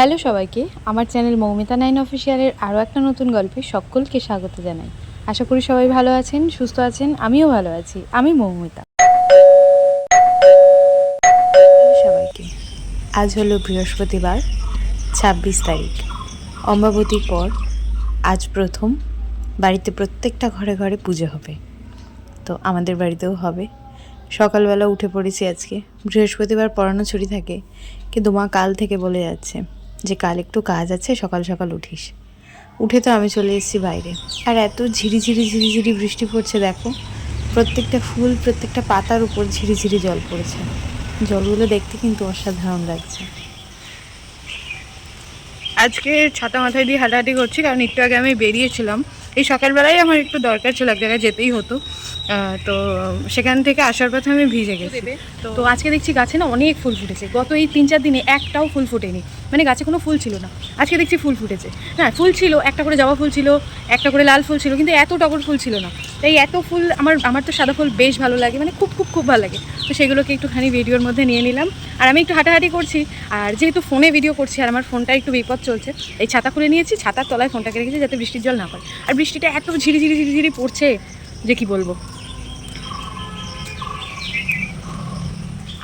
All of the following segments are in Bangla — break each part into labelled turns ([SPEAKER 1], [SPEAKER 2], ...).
[SPEAKER 1] হ্যালো সবাইকে, আমার চ্যানেল মৌমিতা নাইন অফিসিয়ালের আরও একটা নতুন গল্পে সকলকে স্বাগত জানাই। আশা করি সবাই ভালো আছেন, সুস্থ আছেন, আমিও ভালো আছি, আমি মৌমিতা। সবাইকে, আজ হলো বৃহস্পতিবার, ছাব্বিশ তারিখ। অম্বাবতীর পর আজ প্রথম, বাড়িতে প্রত্যেকটা ঘরে ঘরে পুজো হবে। তো আমাদের বাড়িতেও হবে। সকালবেলা উঠে পড়েছি আজকে। বৃহস্পতিবার পড়ানো ছুটি থাকে, কিন্তু মা কাল থেকে বলে যাচ্ছে। যে কাল একটু কাজ আছে, সকাল সকাল উঠিস। উঠে তো আমি চলে এসেছি বাইরে। আর এত ঝিরি ঝিরি ঝিরি ঝিরি বৃষ্টি পড়ছে, দেখো। প্রত্যেকটা ফুল, প্রত্যেকটা পাতার উপর ঝিরি ঝিরি জল পড়েছে। জলগুলো দেখতে কিন্তু অসাধারণ লাগছে।
[SPEAKER 2] আজকে ছাতা মাথায় দিয়ে হাঁটাহাঁটি করছি, কারণ একটু আগে আমি বেরিয়েছিলাম। এই সকালবেলায় আমার একটু দরকার ছিল এক জায়গায় যেতেই হতো। তো সেখান থেকে আসার পথে আমি ভিজে গেছি। তো আজকে দেখছি গাছে না অনেক ফুল ফুটেছে। গত এই তিন চার দিনে একটাও ফুল ফুটেনি। মানে গাছে কোনো ফুল ছিল না। আজকে দেখছি ফুল ফুটেছে। হ্যাঁ ফুল ছিল একটা করে জবা ফুল ছিল একটা করে লাল ফুল ছিল কিন্তু এত টগর ফুল ছিল না। তাই এত ফুল আমার আমার তো সাদা ফুল বেশ ভালো লাগে মানে খুব খুব খুব ভালো লাগে। তো সেগুলোকে একটুখানি ভিডিওর মধ্যে নিয়ে নিলাম। আর আমি একটু হাঁটাহাঁটি করছি, আর যেহেতু ফোনে ভিডিও করছি আর আমার ফোনটা একটু বিপদ চলছে, এই ছাতা খুলে নিয়েছি, ছাতার তলায় ফোনটাকে রেখেছি যাতে বৃষ্টির জল না পড়ে। আর বৃষ্টিটা এত ঝিরি ঝিরি ঝিরি ঝিরি পড়ছে যে কি বলব?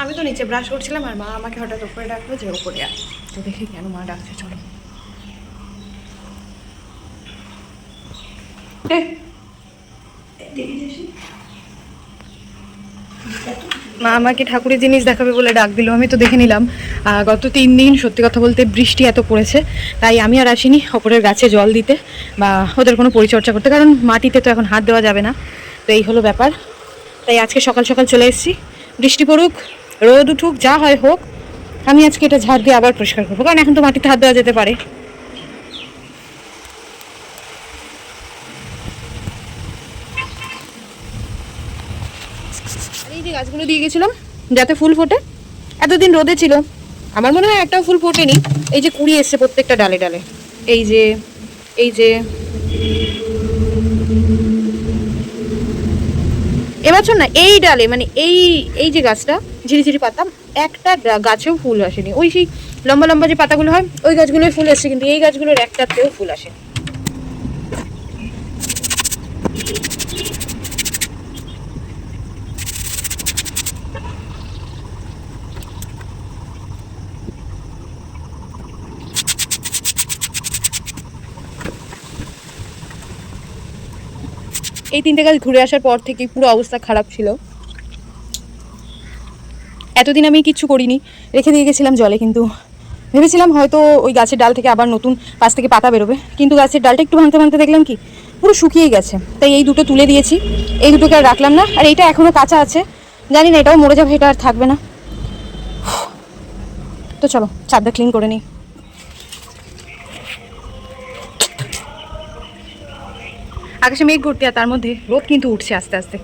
[SPEAKER 2] আমি তো নিচে ব্রাশ করছিলাম আর মা আমাকে হঠাৎ উপরে ডাকলো যে উপরে আয়। তো দেখি কেন মা ডাকছে, চলো। মা আমাকে ঠাকুরের জিনিস দেখাবে বলে ডাক দিল, আমি তো দেখে নিলাম। গত তিন দিন, সত্যি কথা বলতে, বৃষ্টি এত পড়েছে, তাই আমি আর আসিনি ওপরের গাছে জল দিতে বা ওদের কোনো পরিচর্যা করতে, কারণ মাটিতে তো এখন হাত দেওয়া যাবে না। তো এই হলো ব্যাপার। তাই আজকে সকাল সকাল চলে এসেছি। বৃষ্টি পড়ুক, রোদ উঠুক, যা হয় হোক, আমি আজকে এটা ঝাড় দিয়ে আবার পরিষ্কার করব, কারণ এখন তো মাটিতে হাত দেওয়া যেতে পারে আর এই যে গাছগুলো দিয়ে গেছিলাম, যাতে ফুল ফোটে। এতদিন রোদে ছিল। আমার মনে হয় একটাও ফুল ফোটেনি। এই যে কুড়ি এসছে প্রত্যেকটা ডালে ডালে। এই যে এই যে। এবছর না, এই ডালে মানে এই এই যে গাছটা, ঝিরিঝিরি পাতা, একটা গাছেও ফুল আসেনি। ওই সেই লম্বা লম্বা যে পাতাগুলো হয়, ওই গাছগুলোই ফুল এসছে, কিন্তু এই গাছগুলোর একটাতেও ফুল আসেনি। এই তিনটে গাছ ঘুরে আসার পর থেকে পুরো অবস্থা খারাপ ছিল। এতদিন আমি কিচ্ছু করিনি। রেখে দিয়ে গেছিলাম জলে কিন্তু। ভেবেছিলাম হয়তো ওই গাছের ডাল থেকে আবার নতুন পাশ থেকে পাতা বেরোবে। কিন্তু গাছের ডালটা একটু ভাঙতে ভাঙতে দেখলাম কি, পুরো শুকিয়ে গেছে। তাই এই দুটো তুলে দিয়েছি। এই দুটোকে আর রাখলাম না। আর এইটা এখনও কাঁচা আছে। জানি না, এটাও মরে যাবে, এটা আর থাকবে না। তো চলো চারটা ক্লিন করে নিই। আকাশে মেঘ ঘুরতে তার মধ্যে রোদ কিন্তু উঠছে আস্তে আস্তে।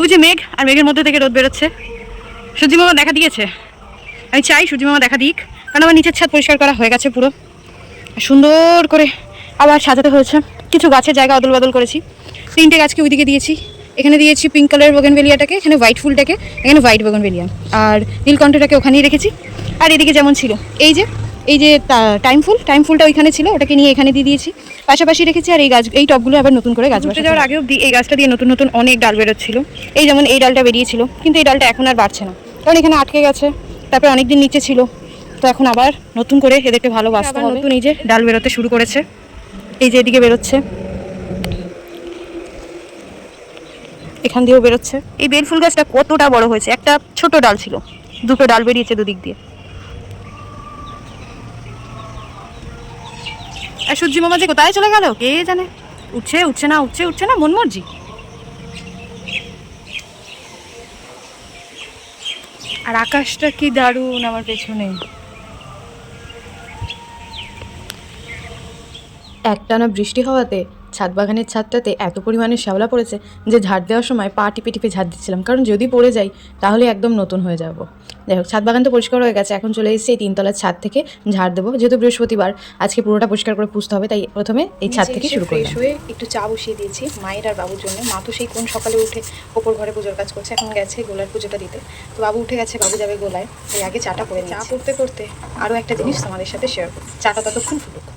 [SPEAKER 2] ওই যে মেঘ আর মেঘের মধ্যে থেকে রোদ বেরোচ্ছে। সূর্য মামা দেখা দিয়েছে। আমি চাই সূর্য মামা দেখা দিক। কারণ আমার নিচের ছাদ পরিষ্কার করা হয়ে গেছে পুরো। সুন্দর করে আবার সাজাতে হয়েছে। কিছু গাছের জায়গা অদল বদল করেছি। তিনটে গাছকে ওইদিকে দিয়েছি। এখানে দিয়েছি পিঙ্ক কালার বেলিয়াটাকে এখানে হোয়াইট ফুলটাকে, এখানে হোয়াইট বেলিয়া আর নীলকণ্ঠটাকে ওখানেই রেখেছি। আর এদিকে যেমন ছিল। এই যে এই যে টাইম ফুল টাইম ফুলটা ওইখানে ছিল ওটাকে নিয়ে এখানে দিয়ে দিয়েছি। পাশাপাশি রেখেছি আর এই গাছ এই টবগুলো আবার নতুন করে গাছ বসাতে যাওয়ার আগেও এই গাছটা দিয়ে নতুন নতুন অনেক ডাল বেরোচ্ছিল। এই যেমন এই ডালটা বেরিয়েছিল কিন্তু এই ডালটা এখন আর বাড়ছে না। কারণ এখানে আটকে গেছে তারপরে অনেকদিন নিচে ছিল তো এখন আবার নতুন করে এদেরকে ভালো বাঁচতে হবে। নতুন এই যে ডাল বেরোতে শুরু করেছে। এই যে এদিকে বেরোচ্ছে। এখান দিয়েও বেরোচ্ছে। এই বেল ফুল গাছটা কতটা বড় হয়েছে? একটা ছোট ডাল ছিল দুটো ডাল বেরিয়েছে দুদিক দিয়ে। আর সূর্যি মামা যে কোথায় চলে গেল? কে জানে? উঠছে উঠছে না, উঠছে উঠছে না, মন মর্জি। আর আকাশটা কি দারুণ আমার পেছনে।
[SPEAKER 1] একটানা বৃষ্টি হওয়াতে ছাদ বাগানের ছাদটাতে এত পরিমাণে শ্যাওলা পড়েছে যে ঝাড় দেওয়ার সময় পা টিপে টিপে ঝাড় দিচ্ছিলাম। কারণ যদি পড়ে যাই তাহলে একদম নতুন হয়ে যাব। যাই হোক ছাদ বাগান তো পরিষ্কার হয়ে গেছে। এখন চলে এসেছি এই তিনতলার ছাদ থেকে ঝাড় দেবো। যেহেতু বৃহস্পতিবার আজকে পুরোটা পরিষ্কার করে পুষতে হবে তাই প্রথমে এই ছাদ থেকে শুরু
[SPEAKER 2] ফ্রেশ শুয়ে একটু চা বসিয়ে দিয়েছি মায়ের আর বাবুর জন্য। মা তো সেই কোন সকালে উঠে ওপর ঘরে পুজোর কাজ করছে এখন গেছে গোলার পুজোটা দিতে। তো বাবু উঠে গেছে বাবু যাবে গোলায়। তাই আগে চাটা করে চা করতে করতে আরও একটা জিনিস তোমাদের সাথে শেয়ার করছি। চাটা ততক্ষণ ফুটুক।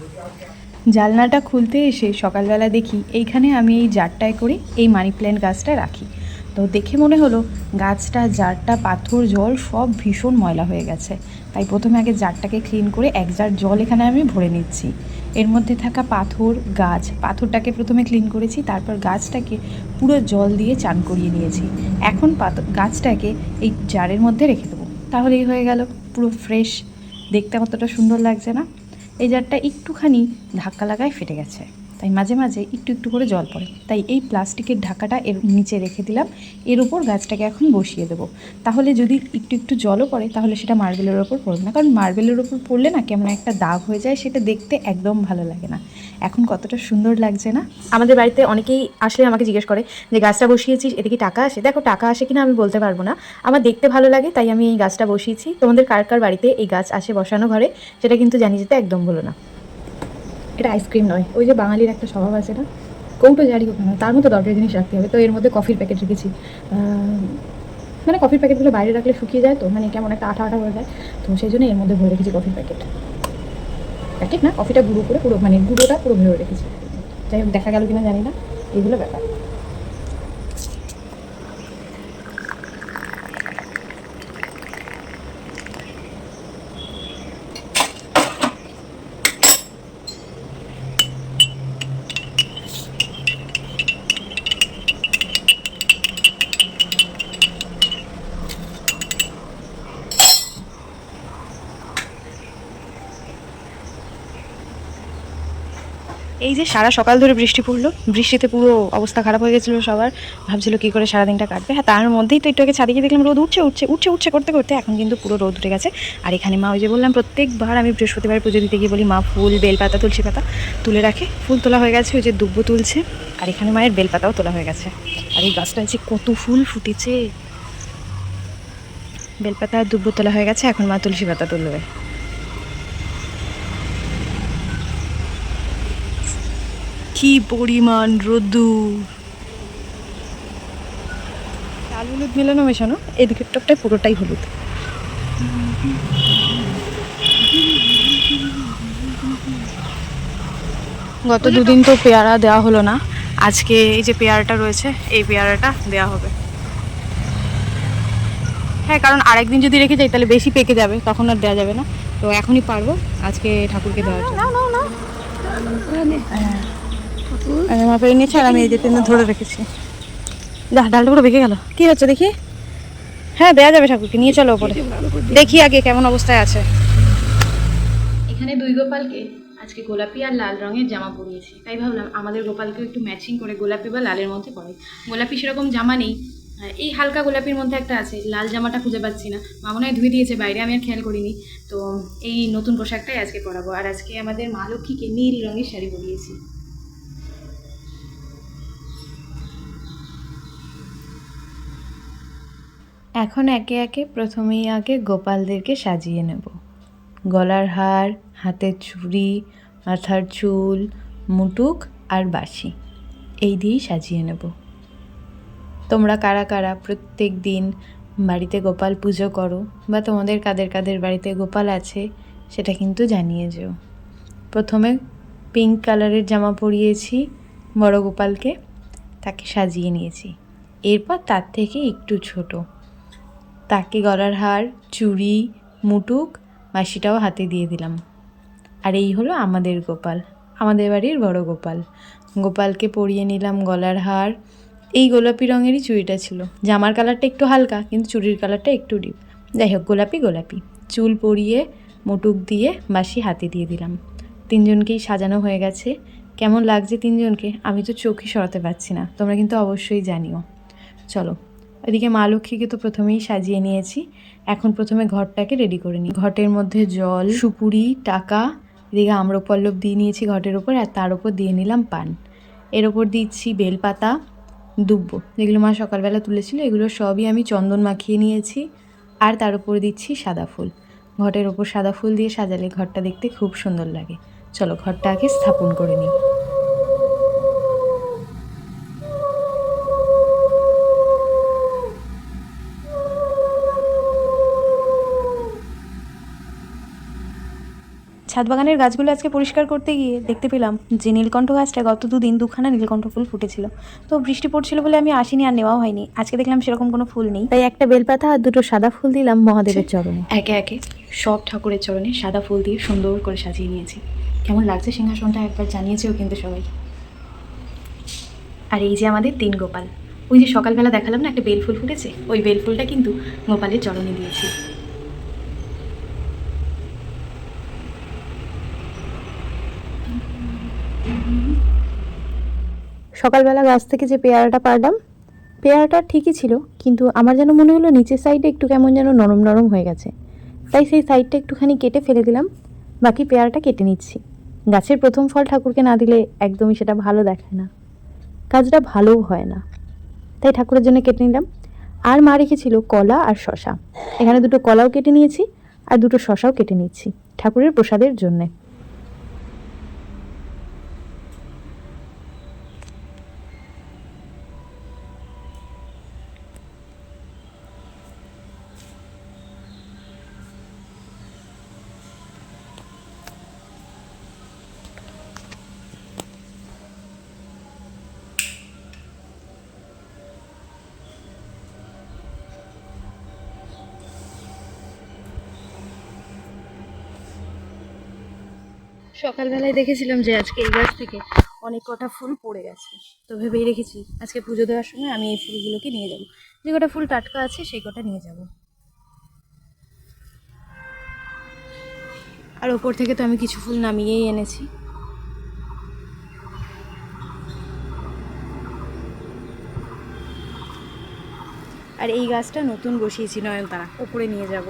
[SPEAKER 1] জালনাটা খুলতে এসে সকালবেলা দেখি এইখানে আমি এই জারটায় করে এই মানি প্ল্যান্ট গাছটা রাখি। তো দেখে মনে হলো গাছটা, জারটা, পাথর, জল সব ভীষণ ময়লা হয়ে গেছে। তাই প্রথমে আগে জারটাকে ক্লিন করে এক জার জল এখানে আমি ভরে নিচ্ছি। এর মধ্যে থাকা পাথর, গাছ, পাথরটাকে প্রথমে ক্লিন করেছি, তারপর গাছটাকে পুরো জল দিয়ে চান করিয়ে নিয়েছি। এখন পাথর গাছটাকে এই জারের মধ্যে রেখে দেবো। তাহলেই হয়ে গেল, পুরো ফ্রেশ দেখতে কতটা সুন্দর লাগছে না? এই জারটা একটুখানি ধাক্কা লাগায় ফেটে গেছে। তাই মাঝে মাঝে একটু একটু করে জল পড়ে। তাই এই প্লাস্টিকের ঢাকাটা এর নিচে রেখে দিলাম। এর উপর গাছটাকে এখন বসিয়ে দেবো। তাহলে যদি একটু একটু জলও পড়ে, তাহলে সেটা মার্বেলের ওপর পড়বে না। কারণ মার্বেলের ওপর পড়লে না কেমন একটা দাগ হয়ে যায়, সেটা দেখতে একদম ভালো লাগে না। এখন কতটা সুন্দর লাগছে না? আমাদের বাড়িতে অনেকেই আসলে আমাকে জিজ্ঞেস করে যে, গাছটা বসিয়েছিস এদিকে টাকা আসে? দেখো, টাকা আসে কিনা আমি বলতে পারব না। আমার দেখতে ভালো লাগে, তাই আমি এই গাছটা বসিয়েছি। তোমাদের কার কার বাড়িতে এই গাছ আসে বসানো ঘরে, সেটা কিন্তু জানিয়ে যেতে একদম ভুলো না। এটা আইসক্রিম নয়। ওই যে বাঙালির একটা স্বভাব আছে না কৌটো জারি হোক না তার মতো দরকারি জিনিস রাখতে হবে। তো এর মধ্যে কফির প্যাকেট রেখেছি। মানে কফির প্যাকেটগুলো বাইরে রাখলে শুকিয়ে যায় তো মানে কেমন একটা আঠা আঠা হয়ে যায়। তো সেই জন্য এর মধ্যে ভরে রেখেছি কফির প্যাকেট প্যাকেট না কফিটা গুঁড়ো করে পুরো মানে গুঁড়োটা পুরো ভরে রেখেছি। যাই হোক, দেখা গেল কিনা জানি না। এইগুলো ব্যাপার। এই যে সারা সকাল ধরে বৃষ্টি পড়ল, বৃষ্টিতে পুরো অবস্থা খারাপ হয়ে গেছিল সবার। ভাবছিল কি করে সারাদিনটা কাটবে। হ্যাঁ তার মধ্যেই তো একটু আগে ছাদিকে দেখলাম রোদ উঠছে উঠছে উঠছে উঠছে করতে করতে এখন কিন্তু পুরো রোদ উঠে গেছে। আর এখানে মা, ওই যে বললাম, প্রত্যেকবার আমি বৃহস্পতিবার পুজো দিতে গিয়ে বলি, মা, ফুল, বেলপাতা, তুলসী পাতা তুলে রাখে। ফুল তোলা হয়ে গেছে, ওই যে দুব্ব তুলছে, আর এখানে মায়ের বেলপাতাও তোলা হয়ে গেছে। আর এই গাছটা যে কত ফুল ফুটেছে। বেলপাতা আর দুব্ব তোলা হয়ে গেছে, এখন মা তুলসী পাতা তুলবে। কি পরিমাণ রোদ্দুর? লাল হলুদ মেলানো মেশানো এদিকের টপটাই পুরোটাই হলুদ। গত দুদিন তো পেয়ারা দেওয়া হলো না আজকে এই যে পেয়ারাটা রয়েছে এই পেয়ারাটা দেওয়া হবে। হ্যাঁ কারণ আরেকদিন যদি রেখে যাই তাহলে বেশি পেকে যাবে তখন আর দেওয়া যাবে না। তো এখনই পারব আজকে ঠাকুরকে দেওয়ার জন্য। ধরে রেখেছি। ডালটা পুরো বেঁকে গেল। কি হচ্ছে দেখি? হ্যাঁ দেওয়া যাবে ঠাকুরকে, নিয়ে চলো দেখি আগে কেমন অবস্থায় আছে। এখানে দুই গোপালকে আজকে গোলাপি আর লাল রঙের জামা পরিয়েছি। তাই ভাবলাম আমাদের গোপালকেও একটু ম্যাচিং করে গোলাপি বা লালের মধ্যে পরাই। গোলাপি সেরকম জামা নেই। আর এই হালকা গোলাপির মধ্যে একটা আছে, লাল জামাটা খুঁজে পাচ্ছি না। মা মনে হয় ধুয়ে দিয়েছে, বাইরে আমি আর খেয়াল করিনি। তো এই নতুন পোশাকটাই আজকে পরাবো। আর আজকে আমাদের মা লক্ষ্মীকে নীল রঙের শাড়ি পরিয়েছি।
[SPEAKER 2] এখন একে একে প্রথমেই আগে গোপালদেরকে সাজিয়ে নেব। গলার হার, হাতের চুড়ি, মাথার চুল, মুটুক আর বাসি এই দিয়েই সাজিয়ে নেব। তোমরা কারা কারা প্রত্যেক দিন বাড়িতে গোপাল পুজো করো বা তোমাদের কাদের কাদের বাড়িতে গোপাল আছে, সেটা কিন্তু জানিয়ে যেও। প্রথমে পিঙ্ক কালারের জামা পরিয়েছি বড় গোপালকে, তাকে সাজিয়ে নিয়েছি। এরপর তার থেকে একটু ছোট। তাকে গলার হার, চুড়ি, মুটুক, মাসিটাও হাতে দিয়ে দিলাম। আর এই হলো আমাদের গোপাল, আমাদের বাড়ির বড় গোপাল। গোপালকে পরিয়ে নিলাম গলার হার। এই গোলাপি রঙেরই চুড়িটা ছিল। জামার কালারটা একটু হালকা, কিন্তু চুড়ির কালারটা একটু ডিপ। যাই হোক, গোলাপি গোলাপি। চুল পরিয়ে, মুটুক দিয়ে বাসি হাতে দিয়ে দিলাম। তিনজনকেই সাজানো হয়ে গেছে। কেমন লাগছে তিনজনকে? আমি তো চোখই সরাতে পারছি না। তোমরা কিন্তু অবশ্যই জানিও। চলো এদিকে মা লক্ষ্মীকে তো প্রথমেই সাজিয়ে নিয়েছি। এখন প্রথমে ঘরটাকে রেডি করে নিই। ঘটের মধ্যে জল, সুপুরি, টাকা, এদিকে আম্রপল্লব দিয়ে নিয়েছি ঘটের ওপর আর তার ওপর দিয়ে নিলাম পান। এর ওপর দিচ্ছি বেলপাতা, দুব্ব। যেগুলো মা সকালবেলা তুলেছিল, এগুলো সবই আমি চন্দন মাখিয়ে নিয়েছি।
[SPEAKER 1] আর তার উপর দিচ্ছি সাদা ফুল। ঘটের ওপর সাদা ফুল দিয়ে সাজালে ঘরটা দেখতে খুব সুন্দর লাগে। চলো ঘরটা আগে স্থাপন করে নিই। ছাদ বাগানের গাছগুলো আজকে পরিষ্কার করতে গিয়ে দেখতে পেলাম যে নীলকণ্ঠ গাছটা গত দুদিন দুখানা নীলকণ্ঠ ফুল ফুটেছিল। তো বৃষ্টি পড়ছিল বলে আমি আসিনি আর নেওয়াও হয়নি। আজকে দেখলাম সেরকম কোনো ফুল নেই। তাই একটা বেলপাতা আর দুটো সাদা ফুল দিলাম মহাদেবের চরণে। একে একে সব ঠাকুরের চরণে সাদা ফুল দিয়ে সুন্দর করে সাজিয়ে নিয়েছি। কেমন লাগছে সিংহাসনটা একবার জানিয়েছেও কিন্তু সবাই। আর এই যে আমাদের তিন গোপাল। ওই যে সকালবেলা দেখালাম না একটা বেলফুল ফুটেছে? ওই বেলফুলটা কিন্তু গোপালের চরণে দিয়েছি। সকালবেলা গাছ থেকে যে পেয়ারাটা পারলাম, পেয়ারাটা ঠিকই ছিল, কিন্তু আমার যেন মনে হলো নিচের সাইডে একটু কেমন যেন নরম নরম হয়ে গেছে। তাই সেই সাইডটা একটুখানি কেটে ফেলে দিলাম, বাকি পেয়ারাটা কেটে নিচ্ছি। গাছের প্রথম ফল ঠাকুরকে না দিলে একদমই সেটা ভালো দেখায় না। কাজটা ভালোও হয় না। তাই ঠাকুরের জন্য কেটে নিলাম। আর মা রেখেছিল কলা আর শশা এখানে দুটো কলাও কেটে নিয়েছি, আর দুটো শশাও কেটে নিচ্ছি ঠাকুরের প্রসাদের জন্যে। সকালবেলায় দেখেছিলাম যে আজকে এই গাছ থেকে অনেক কটা ফুল পড়ে গেছে। তো ভেবেই রেখেছি আজকে পুজো দেওয়ার সময় আমি এই ফুলগুলোকে নিয়ে যাব। যে কটা ফুল টাটকা আছে সেই কটা নিয়ে যাব। আর ওপর থেকে তো আমি কিছু ফুল নামিয়েই এনেছি। আর এই গাছটা নতুন বসিয়েছি নয়নতারা। ওপরে নিয়ে যাব।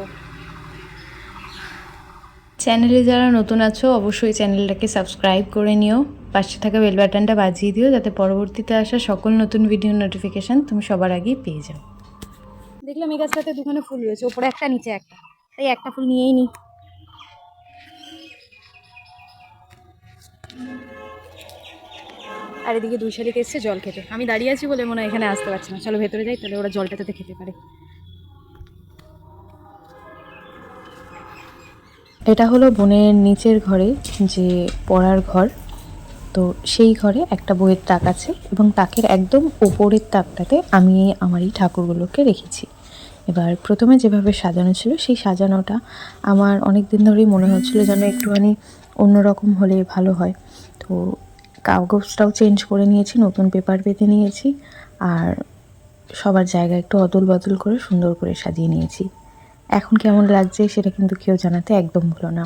[SPEAKER 1] চ্যানেলে যারা নতুন আছো, অবশ্যই চ্যানেলটাকে সাবস্ক্রাইব করে নিও। পাশে থাকা বেল বাটনটা বাজিয়ে দিও, যাতে পরবর্তীতে আসা সকল নতুন ভিডিও নোটিফিকেশান তুমি সবার আগেই পেয়ে যাও। দেখলাম এই গাছটাতে দুখানে ফুল রয়েছে, ওপরে একটা, নিচে একটা। তাই একটা ফুল নিয়েই নিই আর এদিকে দুই শালিক এসছে জল খেতে। আমি দাঁড়িয়ে আছি বলে মনে হয় এখানে আসতে পারছে না। চলো ভেতরে যাই, তাহলে ওরা জলটাতে খেতে পারে। এটা হলো বোনের নিচের ঘরে যে পড়ার ঘর। তো সেই ঘরে একটা বইয়ের তাক আছে এবং তাকের একদম ওপরের তাকটাতে আমি আমার এই ঠাকুরগুলোকে রেখেছি। এবার প্রথমে যেভাবে সাজানো ছিল, সেই সাজানোটা আমার অনেক দিন ধরেই মনে হচ্ছিল যেন একটুখানি অন্যরকম হলে ভালো হয়। তো কাগজটাও চেঞ্জ করে নিয়েছি, নতুন পেপার পেতে নিয়েছি, আর সবার জায়গা একটু অদল বদল করে সুন্দর করে সাজিয়ে নিয়েছি। এখন কেমন লাগছে সেটা কিন্তু কেউ জানাতে একদম ভুলো না।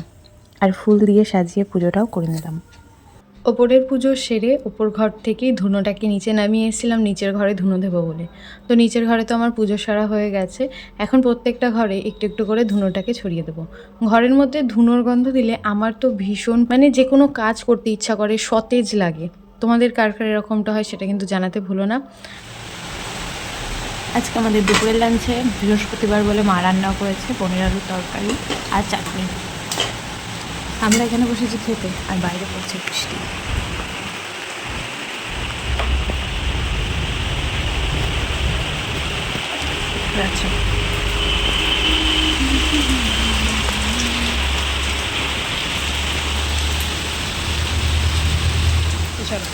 [SPEAKER 1] আর ফুল দিয়ে সাজিয়ে পুজোটাও করে নিলাম। ওপরের পুজো সেরে ওপর ঘর থেকেই ধুনোটাকে নিচে নামিয়ে এসেছিলাম, নিচের ঘরে ধুনো দেবো বলে। তো নিচের ঘরে তো আমার পুজো সারা হয়ে গেছে। এখন প্রত্যেকটা ঘরে একটু একটু করে ধুনোটাকে ছড়িয়ে দেবো। ঘরের মধ্যে ধুনোর গন্ধ দিলে আমার তো ভীষণ মানে যে কোনো কাজ করতে ইচ্ছা করে, সতেজ লাগে। তোমাদের কার কার এরকমটা হয় সেটা কিন্তু জানাতে ভুলো না। আজকে আমাদের দুপুরের লাঞ্চে বৃহস্পতিবার বলে মা রান্না করেছে পনির আলুর তরকারি আর চাটনি। আমরা এখানে বসেছি খেতে আর বাইরে পড়ছে বৃষ্টি। আচ্ছা চলো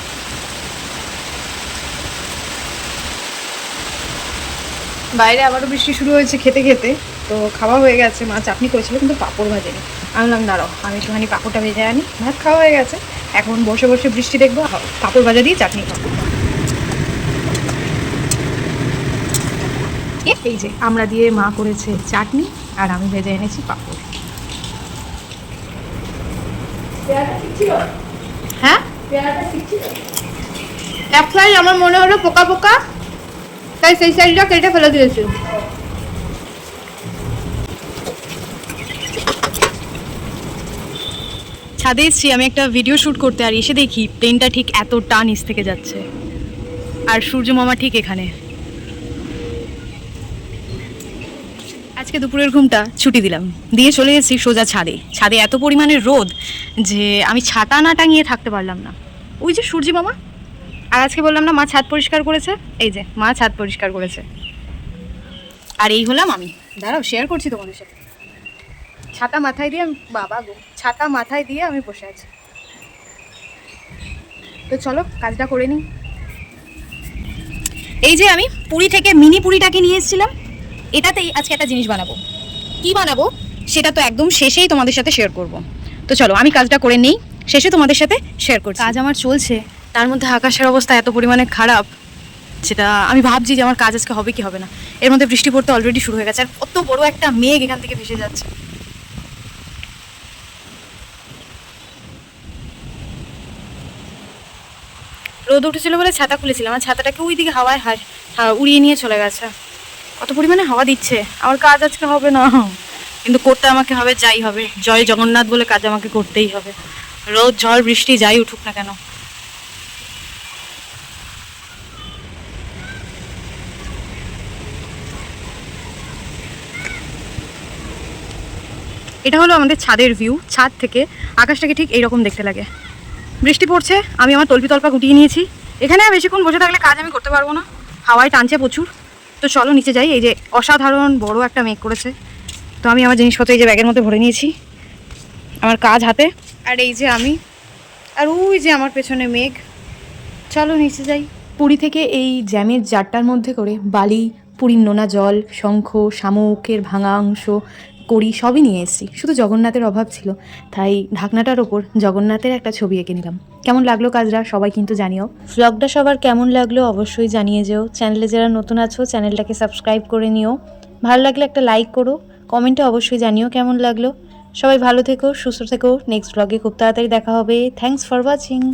[SPEAKER 2] বাইরে আবারও বৃষ্টি শুরু হয়েছে খেতে খেতে। তো খাওয়া হয়ে গেছে। মা চাটনি করেছিল কিন্তু পাঁপড় ভাজেনি। আমি বললাম দাঁড়াও আমি একটুখানি পাঁপড়টা ভেজে আনি। ভাত খাওয়া হয়ে গেছে। এখন বসে বসে বৃষ্টি দেখব। পাঁপড় ভাজা দিয়ে চাটনি খাব। এই যে আমরা দিয়ে মা করেছে চাটনি আর আমি ভেজে এনেছি পাঁপড়। হ্যাঁ? আমার মনে হলো পোকা পোকা। তাই সেই সাইডটা কেটে ফেলে দিয়েছি। ছাদে এসছি, আমি একটা ভিডিও শ্যুট করতে, আর এসে দেখি প্লেনটা ঠিক এতটা নিচ থেকে যাচ্ছে। আর সূর্য মামা ঠিক এখানে। আজকে
[SPEAKER 1] আজকে দুপুরের ঘুমটা ছুটি দিলাম। দিয়ে চলে এসেছি সোজা ছাদে। ছাদে এত পরিমাণে রোদ যে আমি ছাতা না টাঙিয়ে থাকতে পারলাম না। ওই যে সূর্যি মামা আর আজকে বললাম না, মা ছাদ পরিষ্কার করেছে? এই যে, মা ছাদ পরিষ্কার করেছে। আর এই হলাম আমি। দাঁড়াও শেয়ার করছি তোমাদের সাথে। ছাতা মাথায় দিয়ে বাবা গো, ছাতা মাথায় দিয়ে আমি বসে আছি। তো চলো, কাজটা করে নিই। এই যে আমি পুরী থেকে মিনি পুরিটাকে নিয়ে এসেছিলাম। এটাতেই আজকে একটা জিনিস বানাবো। কি বানাবো? সেটা তো একদম শেষেই তোমাদের সাথে শেয়ার করব। তো চলো, আমি কাজটা করে নেই। শেষে তোমাদের সাথে শেয়ার করছি। কাজ আমার চলছে। তার মধ্যে আকাশের অবস্থা এত পরিমাণে খারাপ, সেটা আমি ভাবছি যে আমার কাজ আজকে হবে কি হবে না। এর মধ্যে বৃষ্টি পড়তে অলরেডি শুরু হয়ে গেছে, আর কত বড় একটা মেঘ এখান থেকে ভেসে যাচ্ছে। রোদ উঠেছিল বলে ছাতা খুলেছিলাম, আর ছাতাটাকে ওই দিকে হাওয়ায় হা- হা- উড়িয়ে নিয়ে চলে গেছে। কত পরিমাণে হাওয়া দিচ্ছে, আমার কাজ আজকে হবে না। কিন্তু করতে আমাকে হবে, যাই হবে। জয় জগন্নাথ বলে কাজ আমাকে করতেই হবে। রোদ, ঝড়, বৃষ্টি, যাই উঠুক না কেন। এটা হলো আমাদের ছাদের ভিউ ছাদ থেকে আকাশটাকে ঠিক এইরকম দেখতে লাগে। বৃষ্টি পড়ছে, আমি আমার তল্পি তল্পা গুটিয়ে নিয়েছি। এখানে বেশিক্ষণ বসে থাকলে কাজ আমি করতে পারব না। হাওয়ায় টানছে প্রচুর। তো চলো নিচে যাই, এই যে অসাধারণ বড় একটা মেঘ করেছে। তো আমি আমার জিনিসপত্র এই যে ব্যাগের মধ্যে ভরে নিয়েছি, আমার কাজ হাতে। আর এই যে আমি, আর ওই যে আমার পেছনে মেঘ। চলো নিচে যাই।
[SPEAKER 3] পুরী থেকে এই জ্যামের জারটার মধ্যে করে বালি, পুরীর নোনা জল, শঙ্খ, শামুকের ভাঙা অংশ কড়ি সবই নিয়ে এসেছি। শুধু জগন্নাথের অভাব ছিল, তাই ঢাকনাটার ওপর জগন্নাথের একটা ছবি এঁকে নিলাম। কেমন লাগল কাজটা সবাই কিন্তু জানিও। ভ্লগটা সবার কেমন লাগল অবশ্যই জানিয়ে যেও। চ্যানেলে যারা নতুন আছো, চ্যানেলটাকে সাবস্ক্রাইব করে নিও। ভালো লাগলে একটা লাইক করো, কমেন্টে অবশ্যই জানিও কেমন লাগল। সবাই ভালো থেকো, সুস্থ থেকো। নেক্সট ব্লগে খুব তাড়াতাড়ি দেখা হবে। Thanks for watching.